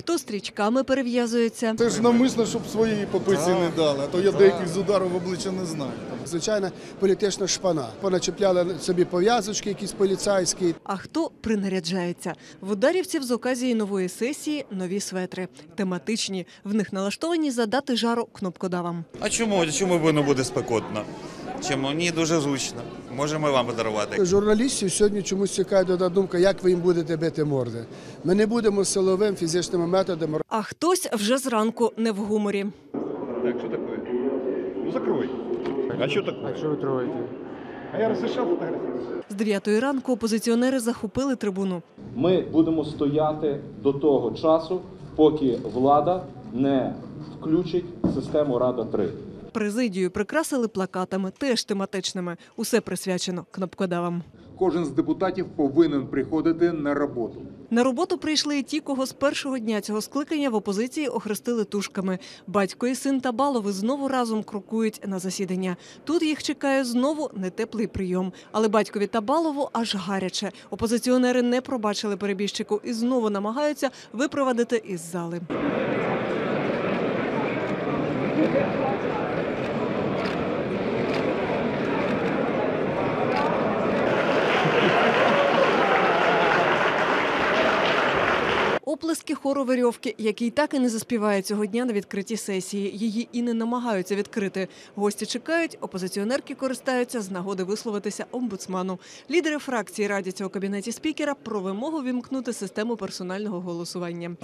Хто стрічками перев'язується, Це ж навмисно, щоб своїй попиці не дали, а то я деяких з удару в обличчя не знаю. Звичайна політична шпана. Поначепляли собі пов'язочки, якісь поліцейські. а хто принаряджається. В ударівців з оказії нової сесії нові светри. Тематичні. В них налаштовані задати жару кнопкодавам. А чому? Чому не буде спекотно? Чому? Ні, дуже зручно. Можемо і вам подарувати. Журналістів сьогодні чомусь цікавить одна думка, як ви їм будете бити морди. Ми не будемо силовим фізичними методами А хтось вже зранку не в гуморі. Так, что такое? Ну закрой. А что такое? А что вы трогаете? А я разрешал фотографировать. З 9 ранку опозиціонери захопили трибуну. Ми будемо стояти до того часу, поки влада не включить систему Рада 3. Президію прикрасили плакатами, теж тематичними. Усе присвячено кнопкодавам. Кожен з депутатів повинен приходити на роботу. На роботу прийшли і ті, кого з першого дня цього скликання в опозиції охрестили тушками. Батько і син Табалови знову разом крокують на засідання. Тут їх чекає знову нетеплий прийом. Але батькові Табалову аж гаряче. Опозиціонери не пробачили перебіжчику і знову намагаються випровадити із зали. Оплески хору Верьовки, який так і не заспіває цього дня на відкритті сесії. Її і не намагаються відкрити. Гості чекають, опозиціонерки користаються з нагоди висловитися омбудсману. Лідери фракції радяться у кабінеті спікера про вимогу вімкнути систему персонального голосування.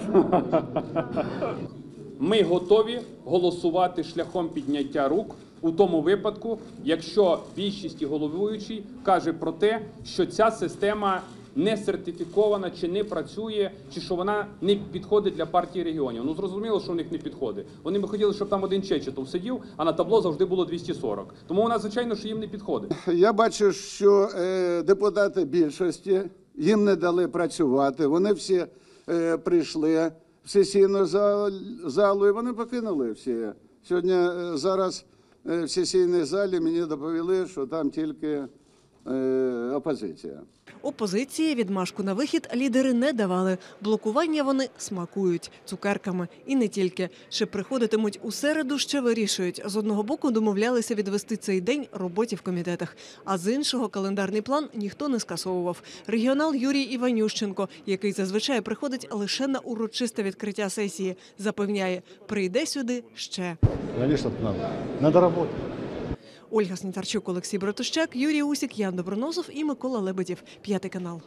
Ми готові голосувати шляхом підняття рук у тому випадку, якщо більшість і головуючий каже про те, що ця система не сертифікована, чи не працює, чи що вона не підходить для партії регіонів. Ну зрозуміло, що в них не підходить. Вони би хотіли, щоб там один Чечетов сидів, а на табло завжди було 240. Тому вона, звичайно, що їм не підходить. Я бачу, що е, депутати більшості їм не дали працювати. Вони всі е, прийшли сесійну залу і вони покинули всі. Сьогодні е, зараз е, в сесійній залі мені доповіли, що там тільки опозиція. Опозиції відмашку на вихід лідери не давали. Блокування вони смакують цукерками і не тільки. Ще приходитимуть у середу, ще вирішують. З одного боку домовлялися відвести цей день роботі в комітетах, а з іншого календарний план ніхто не скасовував. Регіонал Юрій Іванющенко, який зазвичай приходить лише на урочисте відкриття сесії, запевняє, прийде сюди ще. Конечно, надо. Надо работать. Ольга Снітарчук, Олексій Братущак, Юрій Усік, Ян Доброносов і Микола Лебедєв. П'ятий канал.